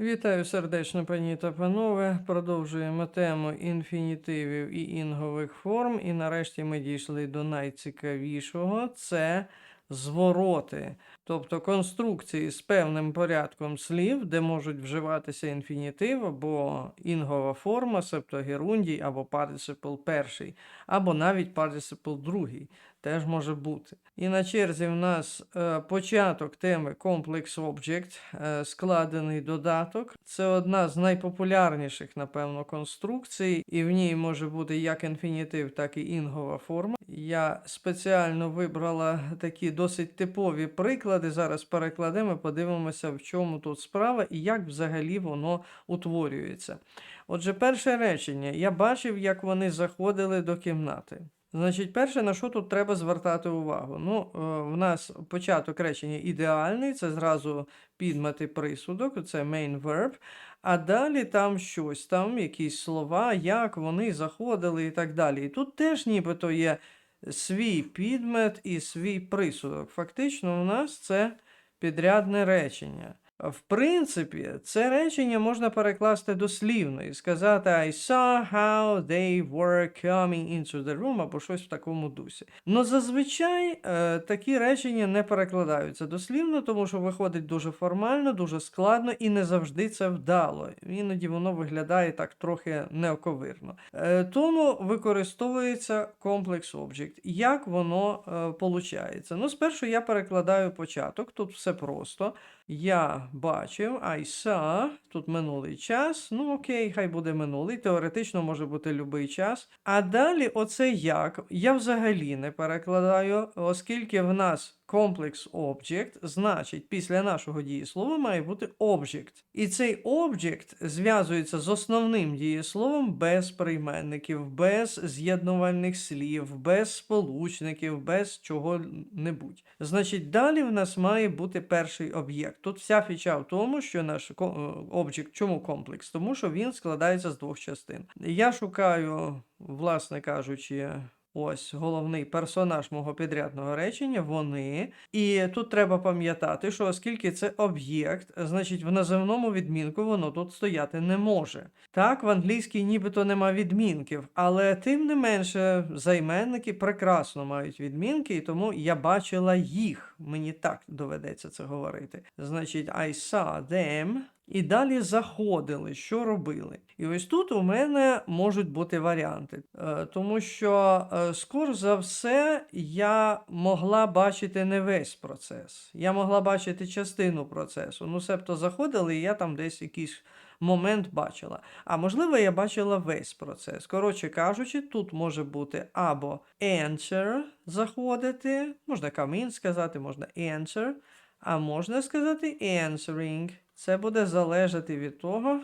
Вітаю сердечно, пані та панове. Продовжуємо тему інфінітивів і інгових форм. І нарешті ми дійшли до найцікавішого це звороти, тобто конструкції з певним порядком слів, де можуть вживатися інфінітив або інгова форма, себто герундій, або participle перший, або навіть participle другий. Теж може бути. І на черзі в нас е, початок теми Complex Object, е, складений додаток. Це одна з найпопулярніших, напевно, конструкцій, і в ній може бути як інфінітив, так і інгова форма. Я спеціально вибрала такі досить типові приклади. Зараз перекладемо, подивимося, в чому тут справа і як взагалі воно утворюється. Отже, перше речення. Я бачив, як вони заходили до кімнати. Значить, перше, на що тут треба звертати увагу? Ну, е, в нас початок речення ідеальний, це зразу підмет і присудок, це main verb. А далі там щось, там якісь слова, як вони заходили і так далі. І тут теж нібито є свій підмет і свій присудок. Фактично, у нас це підрядне речення. В принципі, це речення можна перекласти дослівно і сказати I saw how they were coming into the room або щось в такому дусі. Но зазвичай е, такі речення не перекладаються дослівно, тому що виходить дуже формально, дуже складно і не завжди це вдало. Іноді воно виглядає так трохи неоковирно. Е, тому використовується комплекс object. Як воно е, получається? Ну, спершу я перекладаю початок, тут все просто. Я бачив, I saw, тут минулий час. Ну окей, хай буде минулий. Теоретично може бути будь-який час. А далі оце як. Я взагалі не перекладаю, оскільки в нас комплекс object, значить, після нашого дієслова має бути object. І цей object зв'язується з основним дієсловом без прийменників, без з'єднувальних слів, без сполучників, без чого-небудь. Значить, далі в нас має бути перший об'єкт. Тут вся фіча в тому, що наш ко- е, чому комплекс? Тому що він складається з двох частин. Я шукаю, власне кажучи, Ось головний персонаж мого підрядного речення вони. І тут треба пам'ятати, що оскільки це об'єкт, значить в називному відмінку воно тут стояти не може. Так, в англійській нібито нема відмінків, але тим не менше займенники прекрасно мають відмінки, і тому я бачила їх. Мені так доведеться це говорити. Значить, I saw them. І далі заходили, що робили. І ось тут у мене можуть бути варіанти. Е, Тому що, е, скорш за все, я могла бачити не весь процес. Я могла бачити частину процесу. Ну, себто заходили, і я там десь якийсь момент бачила. А можливо, я бачила весь процес. Коротше кажучи, тут може бути або answer заходити, можна come сказати, можна answer, а можна сказати answering. Це буде залежати від того,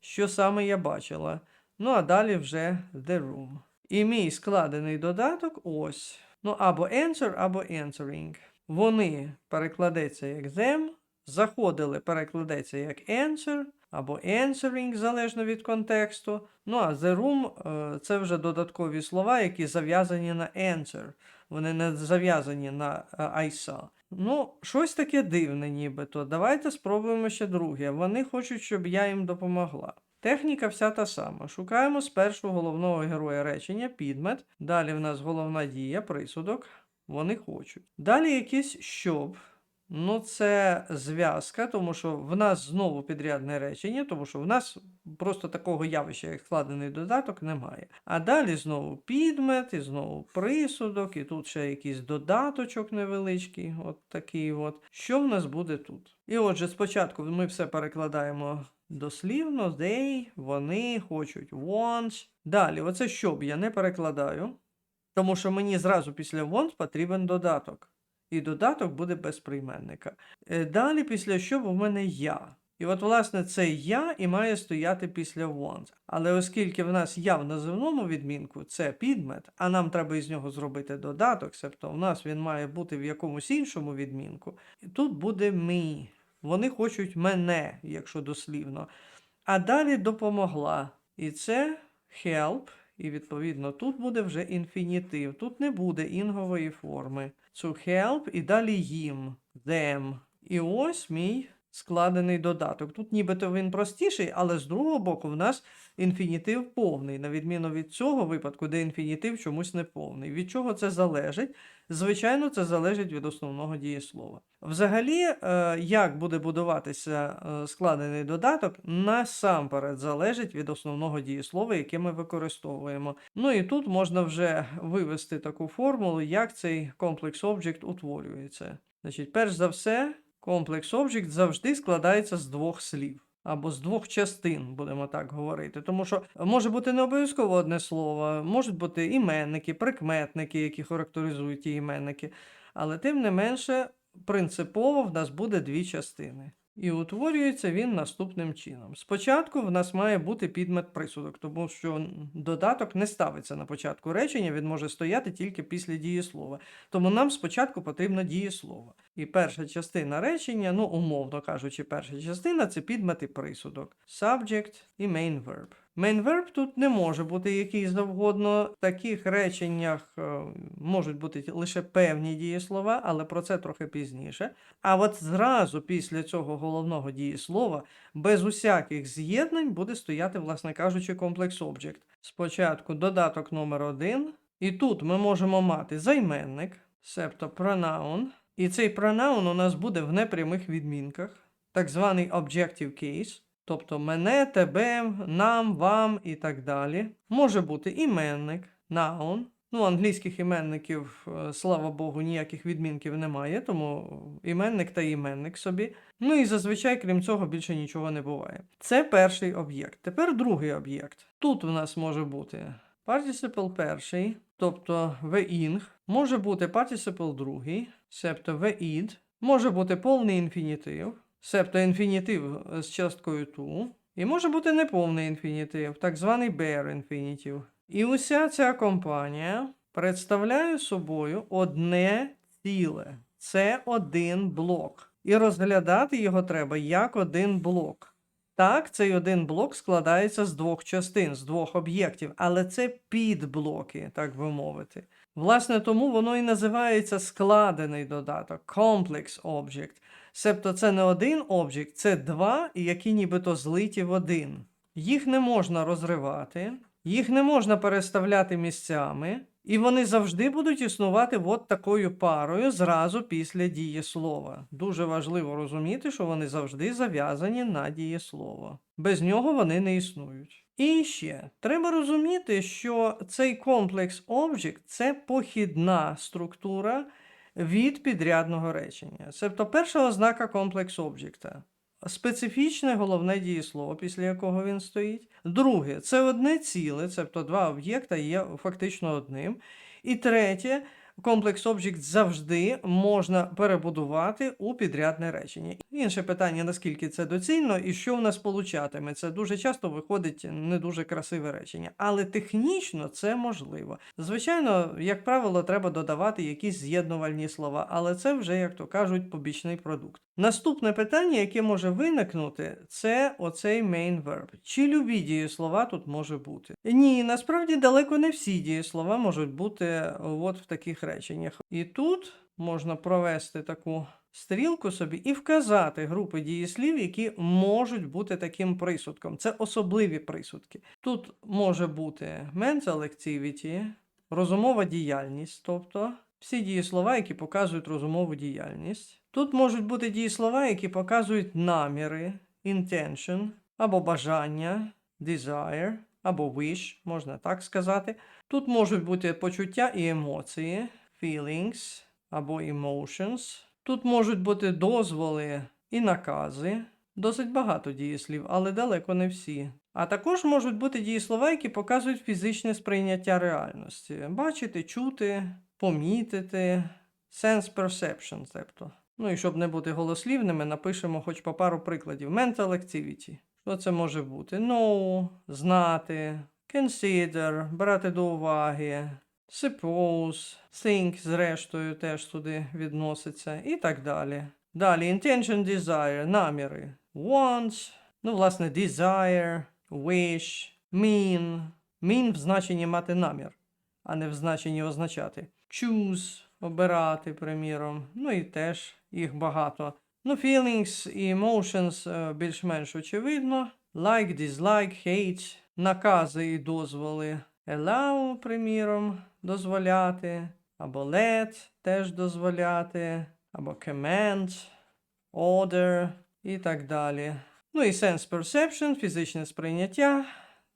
що саме я бачила. Ну, а далі вже the room. І мій складений додаток ось. Ну, або answer, або answering. Вони перекладеться як them, заходили перекладеться як answer, або answering, залежно від контексту. Ну, а the room е, це вже додаткові слова, які зав'язані на answer. Вони не зав'язані на е, I saw. Ну, щось таке дивне, нібито. Давайте спробуємо ще друге. Вони хочуть, щоб я їм допомогла. Техніка вся та сама. Шукаємо спершу головного героя речення, підмет. Далі в нас головна дія, присудок. Вони хочуть. Далі якісь щоб. Ну, це зв'язка, тому що в нас знову підрядне речення, тому що в нас просто такого явища, як складений додаток, немає. А далі знову підмет, і знову присудок, і тут ще якийсь додаточок невеличкий, от такий от. Що в нас буде тут? І отже, спочатку ми все перекладаємо дослівно, they, вони хочуть, wants. Далі, оце щоб я не перекладаю, тому що мені зразу після want потрібен додаток. І додаток буде без прийменника. Е, Далі, після щоб у мене я. І от, власне, це я і має стояти після want. Але оскільки в нас я в називному відмінку, це підмет, а нам треба із нього зробити додаток, себто в нас він має бути в якомусь іншому відмінку, і тут буде me. Вони хочуть мене, якщо дослівно. А далі допомогла. І це help. І відповідно тут буде вже інфінітив. Тут не буде інгової форми. To help і далі їм. Them. І ось мій складений додаток. Тут нібито він простіший, але з другого боку в нас інфінітив повний, на відміну від цього випадку, де інфінітив чомусь не повний. Від чого це залежить? Звичайно, це залежить від основного дієслова. Взагалі, е, як буде будуватися е, складений додаток, насамперед залежить від основного дієслова, яке ми використовуємо. Ну і тут можна вже вивести таку формулу, як цей комплекс об'єкт утворюється. Значить, перш за все, комплекс об'єкт завжди складається з двох слів. Або з двох частин, будемо так говорити. Тому що може бути не обов'язково одне слово, можуть бути іменники, прикметники, які характеризують ті іменники. Але тим не менше, принципово в нас буде дві частини. І утворюється він наступним чином. Спочатку в нас має бути підмет присудок, тому що додаток не ставиться на початку речення, він може стояти тільки після дієслова. Тому нам спочатку потрібно дієслово. І перша частина речення, ну, умовно кажучи, перша частина це підмет і присудок. Subject і main verb. Verb тут не може бути який завгодно. В таких реченнях е, можуть бути лише певні дієслова, але про це трохи пізніше. А от зразу після цього головного дієслова, без усяких з'єднань, буде стояти, власне кажучи, комплекс object. Спочатку додаток номер один, і тут ми можемо мати займенник, себто pronoun, і цей pronoun у нас буде в непрямих відмінках, так званий objective case. Тобто мене, тебе, нам, вам і так далі. Може бути іменник, noun. Ну, англійських іменників, е, слава Богу, ніяких відмінків немає, тому іменник та іменник собі. Ну і зазвичай, крім цього, більше нічого не буває. Це перший об'єкт. Тепер другий об'єкт. Тут у нас може бути participle перший, тобто the-ing, може бути participle другий, себто the-id, може бути повний інфінітив, себто інфінітив з часткою to, і може бути неповний інфінітив, так званий bare інфінітив. І уся ця компанія представляє собою одне ціле. Це один блок. І розглядати його треба як один блок. Так, цей один блок складається з двох частин, з двох об'єктів, але це підблоки, так би мовити. Власне, тому воно і називається складений додаток, complex object. Себто це не один об'єкт, це два, які нібито злиті в один. Їх не можна розривати, їх не можна переставляти місцями, і вони завжди будуть існувати от такою парою зразу після дієслова. Дуже важливо розуміти, що вони завжди зав'язані на дієслово. Без нього вони не існують. І ще треба розуміти, що цей комплекс object – це похідна структура від підрядного речення. Себто перша ознака комплекс об'єкта. Специфічне головне дієслово, після якого він стоїть. Друге, це одне ціле, тобто два об'єкта є фактично одним. І третє, комплекс об'єкт завжди можна перебудувати у підрядне речення. Інше питання, наскільки це доцільно і що в нас получатиме. Це дуже часто виходить не дуже красиве речення, але технічно це можливо. Звичайно, як правило, треба додавати якісь з'єднувальні слова, але це вже, як то кажуть, побічний продукт. Наступне питання, яке може виникнути, це оцей main verb. Чи любі дієслова тут може бути? Ні, насправді далеко не всі дієслова можуть бути от в таких реченнях. І тут можна провести таку стрілку собі і вказати групи дієслів, які можуть бути таким присудком. Це особливі присудки. Тут може бути mental activity, розумова діяльність, тобто всі дієслова, які показують розумову діяльність. Тут можуть бути дієслова, які показують наміри, intention, або бажання, desire, або wish, можна так сказати. Тут можуть бути почуття і емоції, feelings або emotions. Тут можуть бути дозволи і накази. Досить багато дієслів, але далеко не всі. А також можуть бути дієслова, які показують фізичне сприйняття реальності. Бачити, чути, помітити, sense perception, тобто. Ну і щоб не бути голослівними, напишемо хоч по пару прикладів. Mental activity. Що це може бути? Know, знати, consider, брати до уваги, suppose, think, зрештою, теж туди відноситься, і так далі. Далі intention, desire, наміри. Wants, ну, власне, desire, wish, mean. Mean в значенні мати намір, а не в значенні означати. Choose, обирати, приміром. Ну і теж їх багато. Ну, feelings і emotions е, більш-менш очевидно. Like, dislike, hate, накази і дозволи. Allow, приміром, дозволяти. Або let теж дозволяти. Або command, order і так далі. Ну і sense perception, фізичне сприйняття.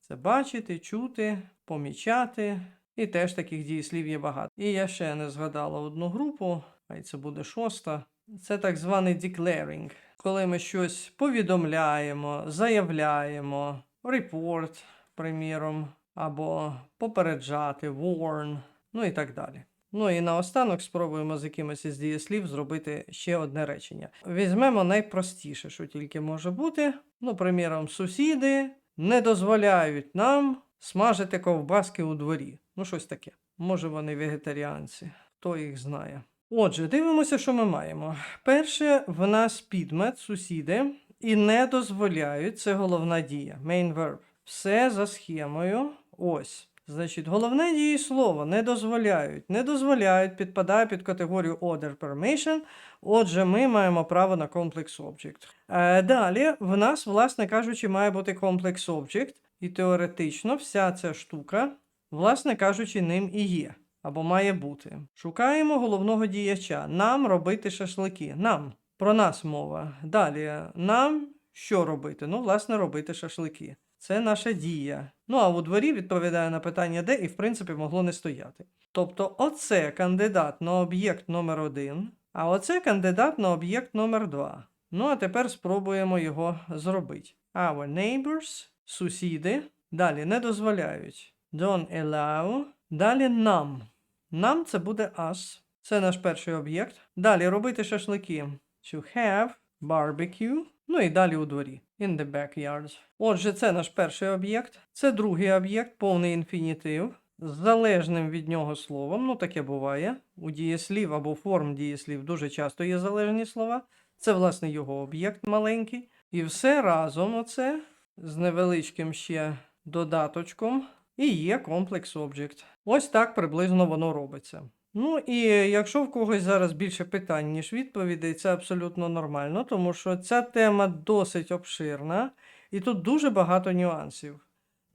Це бачити, чути, помічати. І теж таких дієслів є багато. І я ще не згадала одну групу, а й це буде шоста. Це так званий declaring, коли ми щось повідомляємо, заявляємо, report, приміром, або попереджати, warn, ну і так далі. Ну і наостанок спробуємо з якимось із дієслів зробити ще одне речення. Візьмемо найпростіше, що тільки може бути. Ну, приміром, сусіди не дозволяють нам смажити ковбаски у дворі. Ну, щось таке. Може, вони вегетаріанці, хто їх знає. Отже, дивимося, що ми маємо. Перше, в нас підмет, сусіди, і не дозволяють це головна дія, main verb. Все за схемою. Ось. Значить, головне дієслово не дозволяють. Не дозволяють, підпадає під категорію order permission. Отже, ми маємо право на complex object. Е, далі, в нас, власне кажучи, має бути complex object, і теоретично вся ця штука, власне кажучи, ним і є. Або має бути. Шукаємо головного діяча. Нам робити шашлики. Нам. Про нас мова. Далі. Нам що робити? Ну, власне, робити шашлики. Це наша дія. Ну а у дворі відповідає на питання де і, в принципі, могло не стояти. Тобто, оце кандидат на об'єкт номер один, а оце кандидат на об'єкт номер два. Ну, а тепер спробуємо його зробити. Our neighbors, сусіди, далі не дозволяють. Don't allow. Далі нам. Нам це буде us. Це наш перший об'єкт. Далі робити шашлики. To have barbecue. Ну і далі у дворі. In the backyard. Отже, це наш перший об'єкт. Це другий об'єкт, повний інфінітив. З залежним від нього словом. Ну, таке буває. У дієслів або форм дієслів дуже часто є залежні слова. Це, власне, його об'єкт маленький. І все разом оце з невеличким ще додаточком. І є комплекс Object. Ось так приблизно воно робиться. Ну і якщо в когось зараз більше питань, ніж відповідей, це абсолютно нормально, тому що ця тема досить обширна, і тут дуже багато нюансів.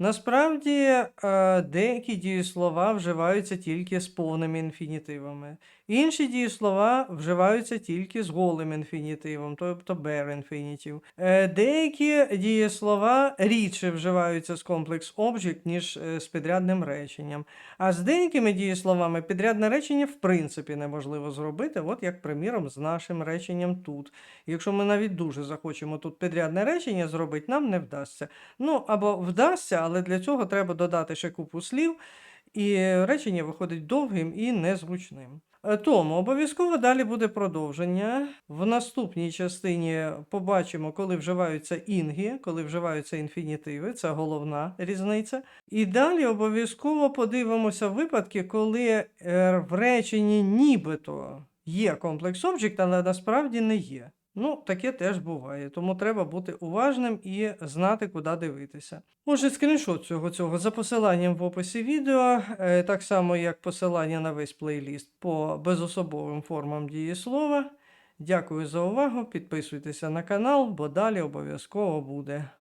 Насправді, е, деякі дієслова вживаються тільки з повними інфінітивами. Інші дієслова вживаються тільки з голим інфінітивом, тобто bare інфінітив. Е, Деякі дієслова рідше вживаються з комплекс object, ніж е, з підрядним реченням. А з деякими дієсловами підрядне речення в принципі неможливо зробити, от як приміром з нашим реченням тут. Якщо ми навіть дуже захочемо тут підрядне речення зробити, нам не вдасться. Ну або вдасться, але для цього треба додати ще купу слів, і речення виходить довгим і незручним. Е, Тому обов'язково далі буде продовження. В наступній частині побачимо, коли вживаються інги, коли вживаються інфінітиви, це головна різниця. І далі обов'язково подивимося випадки, коли е, в реченні нібито є комплекс object, але насправді не є. Ну, таке теж буває, тому треба бути уважним і знати, куди дивитися. Отже, скріншот цього цього за посиланням в описі відео, е, так само як посилання на весь плейліст по безособовим формам дієслова. Дякую за увагу. Підписуйтеся на канал, бо далі обов'язково буде.